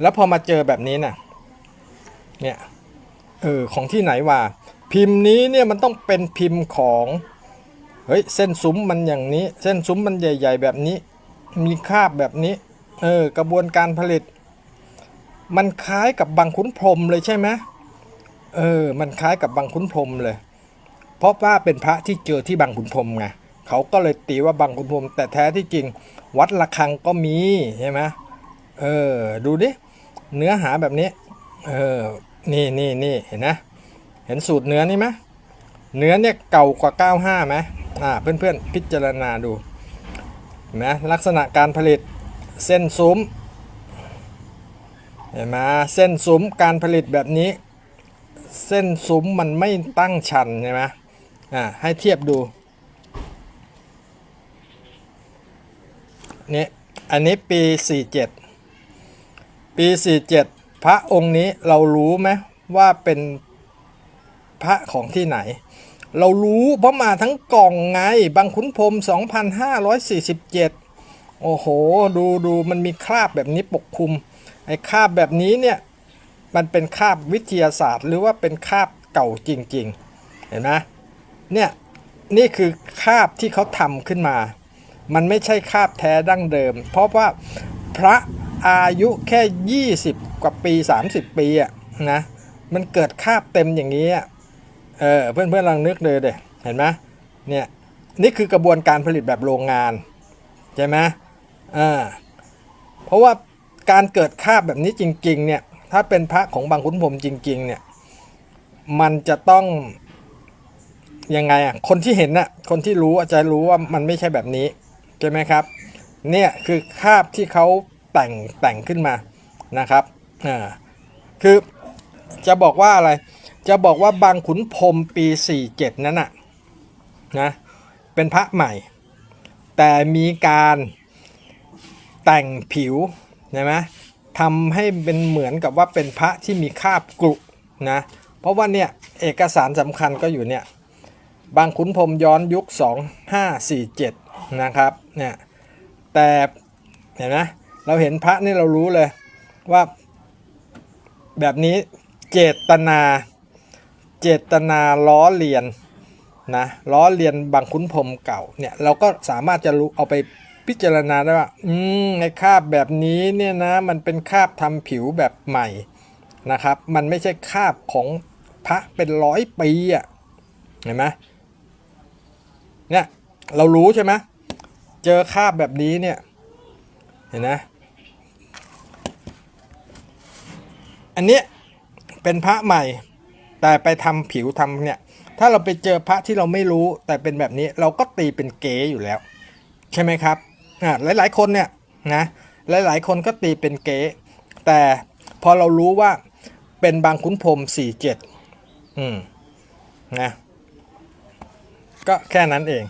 แล้วพอมาเจอแบบนี้น่ะ เนี่ย เออ ของที่ไหนว่า พิมพ์นี้เนี่ยมันต้องเป็นพิมพ์ของ เฮ้ย เส้นซุ้มมันอย่างนี้ เส้นซุ้มมันใหญ่ ๆ แบบนี้ มีคาบแบบนี้ เออ กระบวนการผลิต มันคล้ายกับบางขุนพรมเลยใช่ไหมเออ มันคล้ายกับบางขุนพรมเลย เพราะว่าเป็นพระที่เจอที่บางขุนพรมไงเขาก็เลยตีว่าบางขุนพรมแต่แท้ที่จริง วัดระฆังก็มีใช่ไหมเออ ดูดิ เนื้อหาแบบนี้ เออ นี่นี่นี่เห็นนะ เห็นสูตรเนื้อนี่ไหมเนื้อเนี่ยเก่ากว่า 95ไหมอ่า เพื่อนๆ พิจารณาดูนไหมลักษณะการผลิตเส้นซุ้ม เห็นไหมเส้นซุ้มการผลิตแบบนี้ เส้นซุ้มมันไม่ตั้งชันใช่ไหมอ่า ให้เทียบดูนี่อันนี้ปี 47 ปี 47 พระองค์นี้เรารู้ไหมว่าเป็นพระของที่ไหน เรารู้เพราะมาทั้งกล่องไงบางขุนพรม 2547 โอ้โห ดูดูมันมีคราบแบบนี้ปกคลุม ไอ้คราบแบบนี้เนี่ยมันเป็นคราบวิทยาศาสตร์ หรือว่าเป็นคราบเก่าจริง ๆ เห็นไหมเนี่ยนี่คือคราบที่เขาทำขึ้นมา มันไม่ใช่คราบแท้ดั้งเดิม เพราะว่าพระ อายุแค่ 20 กว่าปี 30 ปีอะนะมันเกิดคาบเต็มอย่างนี้อะเออเพื่อนๆลองนึกเลยเด็เห็นไหมเนี่ยนี่คือกระบวนการผลิตแบบโรงงาน ใช่ไหมอ่าเพราะว่าการเกิดคาบแบบนี้จริงๆเนี่ยถ้าเป็นพระของบางขุนพรมจริงๆเนี่ยมันจะต้องยังไงอะคนที่เห็นน่ะคนที่รู้อาจจะรู้ว่ามันไม่ใช่แบบนี้ใช่ไหมครับเนี่ยคือคาบที่เขา แต่งแต่งขึ้นมานะครับอ่าคือจะบอกว่าอะไร จะบอกว่าบางขุนพรมปี 47 นั้นน่ะนะเป็นพระใหม่ แต่มีการแต่งผิวใช่ไหมทำให้เป็นเหมือนกับว่าเป็นพระที่มีคาบกรุนะเพราะว่าเนี่ยเอกสารสำคัญก็อยู่เนี่ยบางขุนพรมย้อนยุค 2547 นะครับเนี่ยแต่เห็นไหม เราเห็นพระนี่เรารู้เลยว่าแบบนี้เจตนา เจตนาล้อเลียนนะล้อเลียนบางขุนพรมเก่าเนี่ยเราก็สามารถจะรู้เอาไปพิจารณาได้ว่า อืมในคาบแบบนี้เนี่ยนะมันเป็นคาบทำผิวแบบใหม่นะครับ มันไม่ใช่คาบของพระเป็นร้อยปีอะเห็นไหมเนี่ยเรารู้ใช่ไหมเจอคาบแบบนี้เนี่ยเห็นไหม อันเนี้ยเป็นพระใหม่ แต่ไปทำผิวทำเนี่ย ถ้าเราไปเจอพระที่เราไม่รู้แต่เป็นแบบนี้เราก็ตีเป็นเก๋อยู่แล้ว ใช่ไหมครับอ่าหลาย ๆ คนเนี่ยนะหลาย ๆ คนก็ตีเป็นเก๋แต่พอเรารู้ว่าเป็นบางขุนพรหม47อืมนะก็แค่นั้นเอง